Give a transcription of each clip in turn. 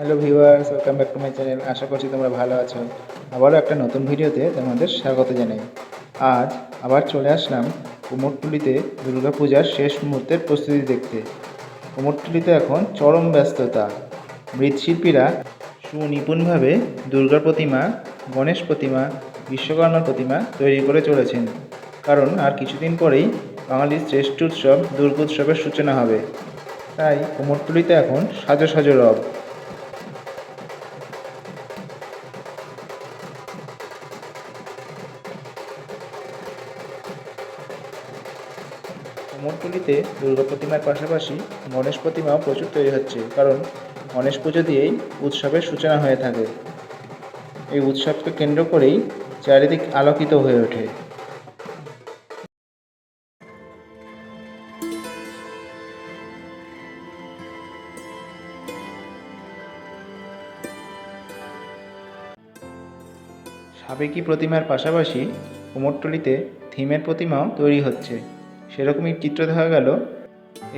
Hello viewers welcome back to my channel আশা করছি তোমরা ভালো আছো। আবারও একটা নতুন ভিডিওতে তোমাদের স্বাগত জানাই। আজ আবার চলে আসলাম কুমোরটুলিতে দুর্গাপূজার শেষ মুহূর্তের প্রস্তুতি দেখতে। কুমোরটুলিতে এখন চরম ব্যস্ততা। মৃৎশিল্পীরা সুনিপুণভাবে দুর্গা প্রতিমা, গণেশ প্রতিমা বিশ্বকর্মা প্রতিমা তৈরি করে চলেছেন। কারণ আর কিছুদিন পরেই বাঙালির শ্রেষ্ঠ উৎসব দুর্গোৎসবের সূচনা হবে। তাই কুমোরটুলিতে এখন সাজো সাজো রব। কুমোরটুলিতে দুর্গা প্রতিমার পাশাপাশি গণেশ প্রতিমাও প্রচুর তৈরি হচ্ছে, কারণ গণেশ পুজো দিয়েই উৎসবের সূচনা হয়ে থাকে। এই উৎসবকে কেন্দ্র করেই চারিদিক আলোকিত হয়ে ওঠে। সাবেকি প্রতিমার পাশাপাশি কুমোরটুলিতে থিমের প্রতিমাও তৈরি হচ্ছে। সেরকমই চিত্র দেখা গেল।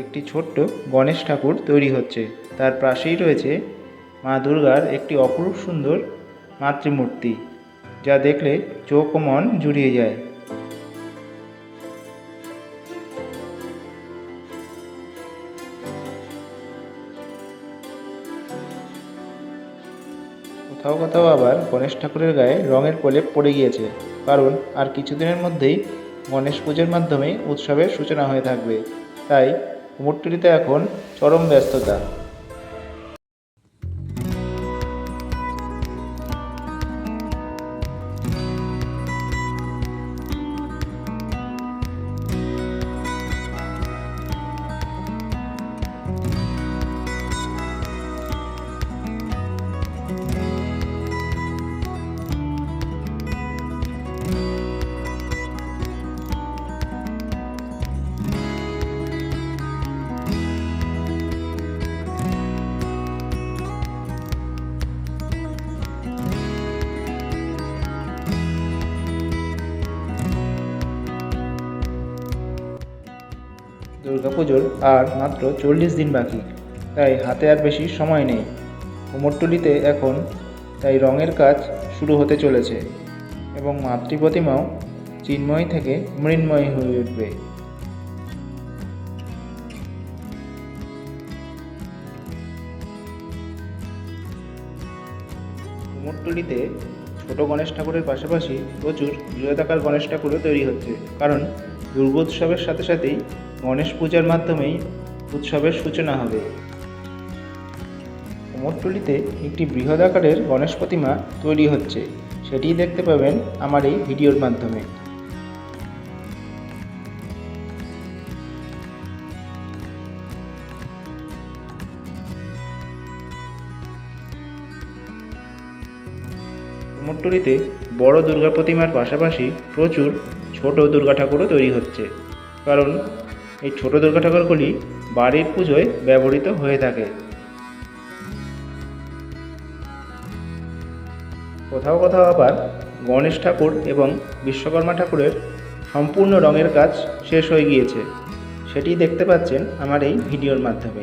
একটি ছোট্ট গণেশ ঠাকুর তৈরি হচ্ছে। তার পাশেই রয়েছে মা দুর্গার একটি অপরূপ সুন্দর মাতৃমূর্তি, যা দেখলে চোখ ও মন জুড়িয়ে যায়। কোথাও কোথাও আবার গণেশ ঠাকুরের গায়ে রঙের প্রলেপ পড়ে গিয়েছে, কারণ আর কিছুদিনের মধ্যেই গণেশ পুজোর মাধ্যমে উৎসবের সূচনা হয়ে থাকবে। তাই মূর্তিটিতে এখন চরম ব্যস্ততা। দুর্গাপুজোর আর মাত্র চল্লিশ দিন বাকি, তাই হাতে আর বেশি সময় নেই। কুমোরটুলিতে এখন, তাই রঙের কাজ শুরু হতে চলেছে এবং মাতৃ প্রতিমাও চিন্ময় থেকে মৃন্ময় হয়ে উঠবে। কুমোরটুলিতে ছোট গণেশ ঠাকুরের পাশাপাশি প্রচুর বৃহদাকার গণেশ ঠাকুরও তৈরি হচ্ছে, কারণ দুর্গোৎসবের সাথে সাথেই গণেশ পূজার মাধ্যমেই উৎসবের সূচনা হবে। কুমোরটুলিতে একটি বৃহৎ আকারের গণেশ প্রতিমা তৈরি হচ্ছে। সেটিই দেখতে পাবেন আমার এই ভিডিওর মাধ্যমে। কুমোরটুলিতে বড় দুর্গা প্রতিমার পাশাপাশি প্রচুর ছোট দুর্গা ঠাকুরও তৈরি হচ্ছে। কারণ এই ছোট দুর্গা ঠাকুরগুলি বাড়ির পুজোয় ব্যবহৃত হয়ে থাকে। কোথাও কোথাও আবার গণেশ ঠাকুর এবং বিশ্বকর্মা ঠাকুরের সম্পূর্ণ রঙের কাজ শেষ হয়ে গিয়েছে। সেটি দেখতে পাচ্ছেন আমার এই ভিডিওর মাধ্যমে।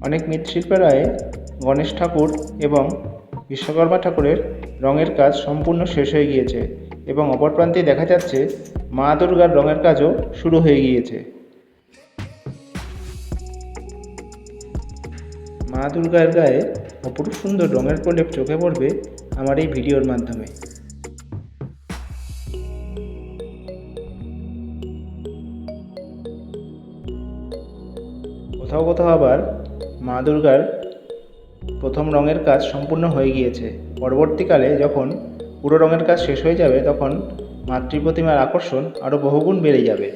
অনেক মৃৎশিল্পালয়ে গণেশ ঠাকুর এবং বিশ্বকর্মা ঠাকুরের রঙের কাজ সম্পূর্ণ শেষ হয়ে গিয়েছে এবং অপর প্রান্তে দেখা যাচ্ছে মা দুর্গার রঙের কাজও শুরু হয়ে গিয়েছে। মা দুর্গার গায়ে অপরূপ সুন্দর রঙের প্রলেপ চোখে পড়বে আমার এই ভিডিওর মাধ্যমে। কোথাও কোথাও আবার মা দুর্গার প্রথম রঙের কাজ সম্পূর্ণ হয়ে গিয়েছে। পরবর্তীকালে যখন পুরো রঙের কাজ শেষ হয়ে যাবে, তখন মাতৃ প্রতিমার আকর্ষণ আরও বহুগুণ বেড়ে যাবে।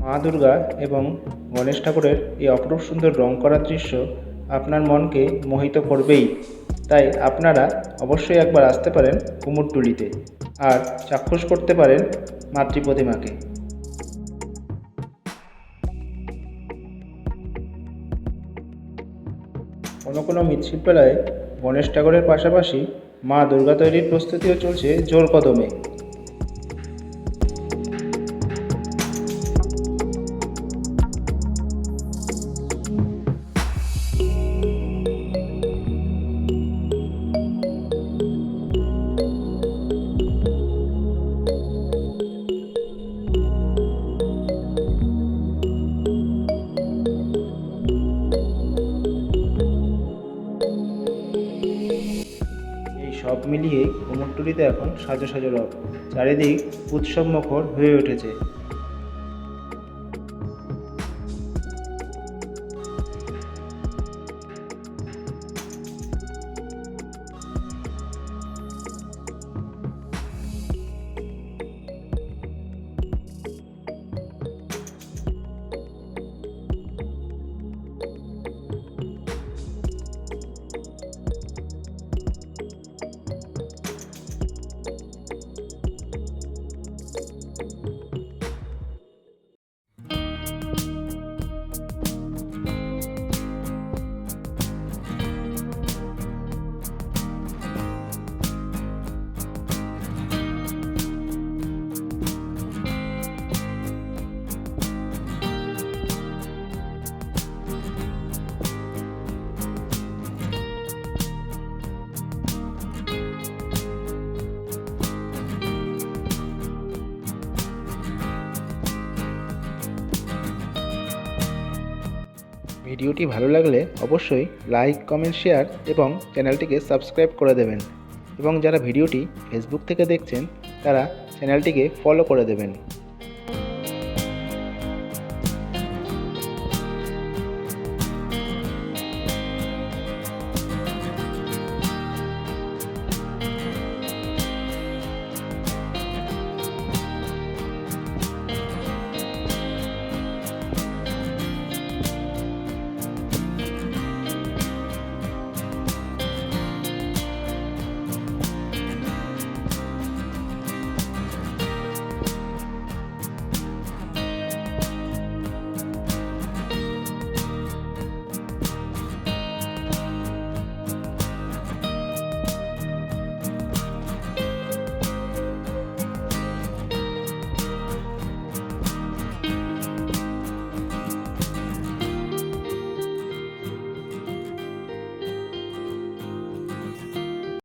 মা দুর্গা এবং গণেশ ঠাকুরের এই অপরূপ সুন্দর রং করার দৃশ্য আপনার মনকে মোহিত করবেই। তাই আপনারা অবশ্যই একবার আসতে পারেন কুমোরটুলিতে আর চাক্ষুষ করতে পারেন মাতৃ প্রতিমাকে কোনো কোনো মৃৎশিল্পালয়ে গণেশ ঠাকুরের পাশাপাশি মা দুর্গা তৈরির প্রস্তুতিও চলছে জোর কদমে। মিলিয়ে কুমোরটুলিতে এখন সাজো সাজো রব। চারিদিক উৎসব মুখর হয়ে উঠেছে। ভিডিওটি ভালো লাগলে অবশ্যই লাইক, কমেন্ট, শেয়ার এবং চ্যানেলটিকে সাবস্ক্রাইব করে দেবেন। এবং যারা ভিডিওটি ফেসবুক থেকে দেখছেন, তারা চ্যানেলটিকে ফলো করে দেবেন।